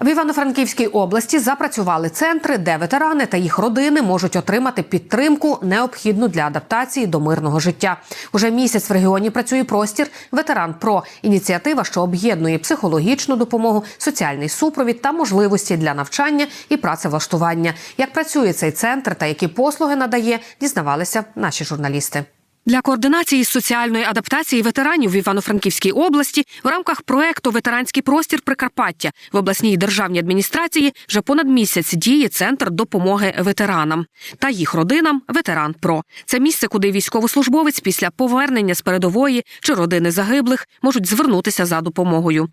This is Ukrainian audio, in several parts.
В Івано-Франківській області запрацювали центри, де ветерани та їх родини можуть отримати підтримку, необхідну для адаптації до мирного життя. Уже місяць в регіоні працює простір Ветеран Про ініціатива, що об'єднує психологічну допомогу, соціальний супровід та можливості для навчання і працевлаштування. Як працює цей центр та які послуги надає, дізнавалися наші журналісти. Для координації соціальної адаптації ветеранів в Івано-Франківській області в рамках проекту Ветеранський простір Прикарпаття в обласній державній адміністрації вже понад місяць діє центр допомоги ветеранам та їх родинам. Ветеран Про це місце, куди військовослужбовець після повернення з передової чи родини загиблих можуть звернутися за допомогою.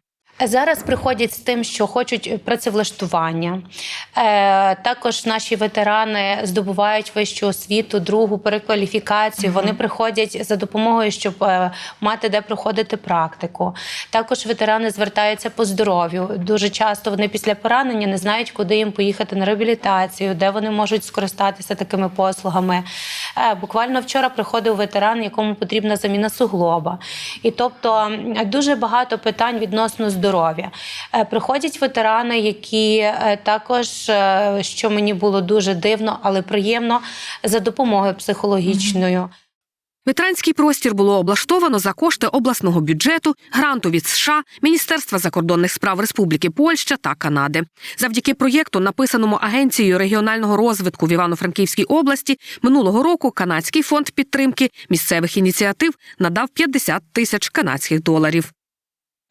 Зараз приходять з тим, що хочуть працевлаштування. Е, також наші ветерани здобувають вищу освіту, другу перекваліфікацію. Вони приходять за допомогою, щоб е, мати де проходити практику. Також ветерани звертаються по здоров'ю. Дуже часто вони після поранення не знають, куди їм поїхати на реабілітацію, де вони можуть скористатися такими послугами. Е, буквально вчора приходив ветеран, якому потрібна заміна суглоба. І тобто дуже багато питань відносно здоров'я. Е, Приходять ветерани, які е, також, е, що мені було дуже дивно, але приємно, за допомогою психологічною. Ветеранський простір було облаштовано за кошти обласного бюджету, гранту від США, Міністерства закордонних справ Республіки Польща та Канади. Завдяки проєкту, написаному Агенцією регіонального розвитку в Івано-Франківській області, минулого року канадський фонд підтримки місцевих ініціатив надав 50 тисяч канадських доларів.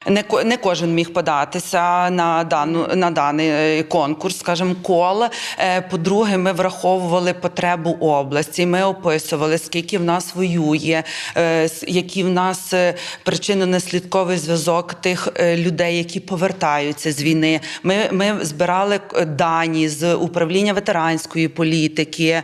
Не не кожен міг податися на дану на даний е, конкурс, скажімо, кол. Е, По-друге, ми враховували потребу області. Ми описували, скільки в нас воює, е, які в нас причинно-наслідковий зв'язок тих людей, які повертаються з війни. Ми, ми збирали дані з управління ветеранської політики,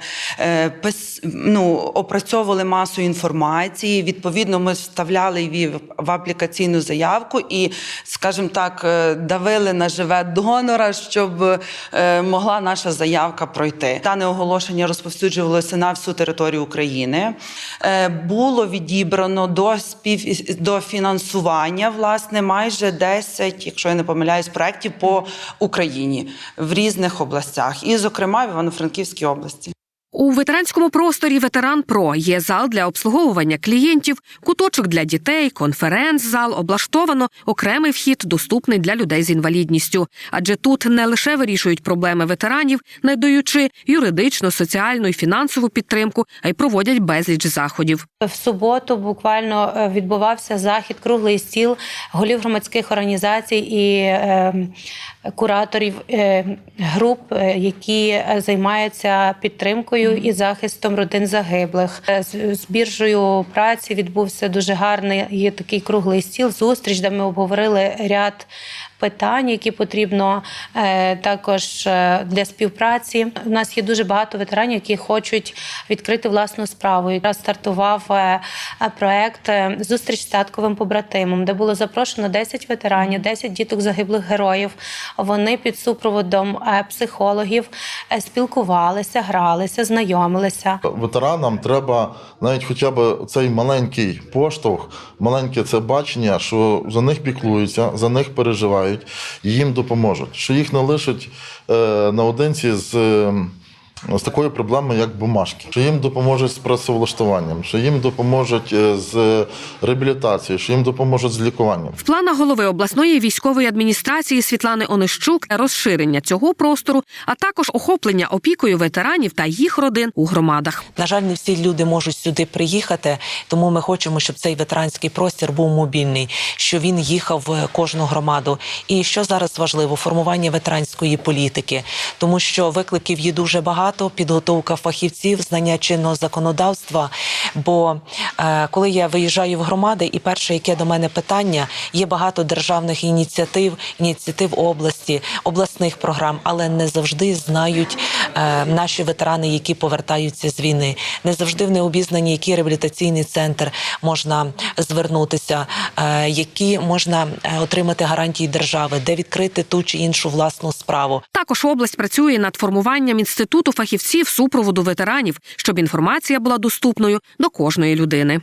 ну, опрацьовували масу інформації. Відповідно, ми вставляли її в аплікаційну заявку і, скажімо так, е, давили на живе донора, щоб е, могла наша заявка пройти. Дане оголошення розповсюджувалося на всю територію України. Е, Було відібрано до спів до фінансування власне майже 10, якщо я не помиляюсь, проєктів по Україні в різних областях, і, зокрема, в Івано-Франківській області. У ветеранському просторі Ветеран Про є зал для обслуговування клієнтів, куточок для дітей, конференц-зал облаштовано, окремий вхід доступний для людей з інвалідністю. Адже тут не лише вирішують проблеми ветеранів, надаючи юридичну, соціальну і фінансову підтримку, а й проводять безліч заходів. В суботу буквально е, відбувався захід, круглий стіл голів громадських організацій і е, кураторів е, груп, е, які займаються підтримкою і захистом родин загиблих. Е, з біржею праці відбувся дуже гарний є такий круглий стіл, зустріч, де ми обговорили ряд питань, які потрібно е, також е, для співпраці. У нас є дуже багато ветеранів, які хочуть відкрити власну справу. Якраз стартував е, проект Зустріч з татковим побратимом, де було запрошено 10 ветеранів, 10 діток загиблих героїв. Вони під супроводом е, психологів е, спілкувалися, гралися, знайомилися. Ветеранам треба навіть хоча б цей маленький поштовх, маленьке це бачення, що за них піклуються, за них переживають, і їм допоможуть. Що їх не лишать е, наодинці з, е, з такою проблемою, як бумажки, що їм допоможуть з працевлаштуванням, що їм допоможуть е, з реабілітацією, що їм допоможуть з лікуванням. В планах голови обласної військової адміністрації Світлани Онищук розширення цього простору, а також охоплення опікою ветеранів та їх родин у громадах. На жаль, не всі люди можуть сюди приїхати, тому ми хочемо, щоб цей ветеранський простір був мобільний, що він їхав в кожну громаду. І що зараз важливо формування ветеранської політики, тому що викликів є дуже багато. Підготовка фахівців, знання чинного законодавства. Бо е, коли я виїжджаю в громади, і перше, яке до мене питання, є багато державних ініціатив, ініціатив області, обласних програм, але не завжди знають е, наші ветерани, які повертаються з війни. Не завжди вони обізнані, який реабілітаційний центр можна звернутися, е, які можна е, отримати гарантії держави, де відкрити ту чи іншу власну справу. Також область працює над формуванням інституту фахівців супроводу ветеранів, щоб інформація була доступною до кожної людини.